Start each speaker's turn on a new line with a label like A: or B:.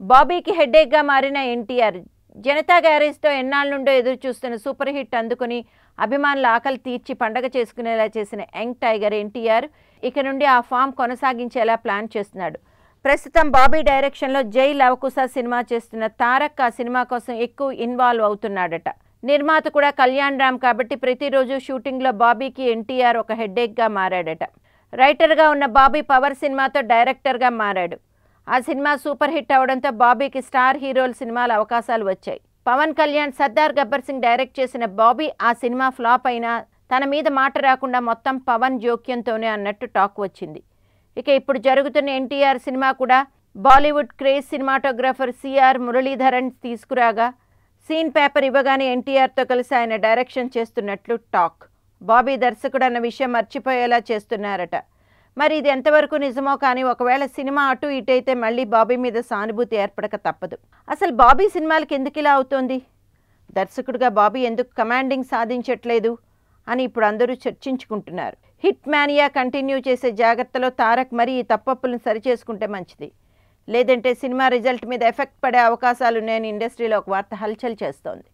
A: బాబీకి హెడ్ఏక్గా మారిన ఎన్టీఆర్ జనతా గ్యారేజ్తో ఎన్నాళ్ళ నుండో ఎదురు చూస్తున్న సూపర్ హిట్ అందుకుని అభిమానుల ఆకలి తీర్చి పండగ చేసుకునేలా చేసిన యంగ్ టైగర్ ఎన్టీఆర్ ఇక నుండి ఆ ఫామ్ కొనసాగించేలా ప్లాన్ చేస్తున్నాడు. ప్రస్తుతం బాబీ డైరెక్షన్లో జై లవకుశ సినిమా చేస్తున్న తారక్ ఆ సినిమా కోసం ఎక్కువ ఇన్వాల్వ్ అవుతున్నాడట. నిర్మాత కూడా కళ్యాణ్ రామ్ కాబట్టి ప్రతిరోజు షూటింగ్లో బాబీకి ఎన్టీఆర్ ఒక హెడ్ఏక్గా మారాడట. రైటర్గా ఉన్న బాబీ పవర్ సినిమాతో డైరెక్టర్గా మారాడు. ఆ సినిమా సూపర్ హిట్ అవడంతో బాబీకి స్టార్ హీరోల సినిమాల అవకాశాలు వచ్చాయి. పవన్ కళ్యాణ్ సర్దార్ గబ్బర్ సింగ్ డైరెక్ట్ చేసిన బాబీ ఆ సినిమా ఫ్లాప్ అయినా తన మీద మాట రాకుండా మొత్తం పవన్ జోక్యంతోనే అన్నట్టు టాక్ వచ్చింది. ఇక ఇప్పుడు జరుగుతున్న ఎన్టీఆర్ సినిమా కూడా Bollywood craze cinematographer C R Muralidharan తీసుకురాగా scene paper ఇవ్వగానే ఎన్టీఆర్తో కలిసి ఆయన డైరెక్షన్ చేస్తున్నట్లు టాక్. బాబీ దర్శకుడు అన్న విషయం మర్చిపోయేలా చేస్తున్నారట. మరి ఇది ఎంతవరకు నిజమో కానీ ఒకవేళ సినిమా అటు ఇటు అయితే మళ్ళీ బాబీ మీద సానుభూతి ఏర్పడక తప్పదు. అసలు బాబీ సినిమాలకి ఎందుకు ఇలా అవుతోంది? దర్శకుడిగా బాబీ ఎందుకు కమాండింగ్ సాధించట్లేదు అని ఇప్పుడు అందరూ చర్చించుకుంటున్నారు. హిట్ మ్యానియా కంటిన్యూ చేసే జాగ్రత్తలో తారక్ మరి ఈ తప్పప్పులను సరిచేసుకుంటే మంచిది. లేదంటే సినిమా రిజల్ట్ మీద ఎఫెక్ట్ పడే అవకాశాలున్నాయని ఇండస్ట్రీలో ఒక వార్త హల్చల్ చేస్తోంది.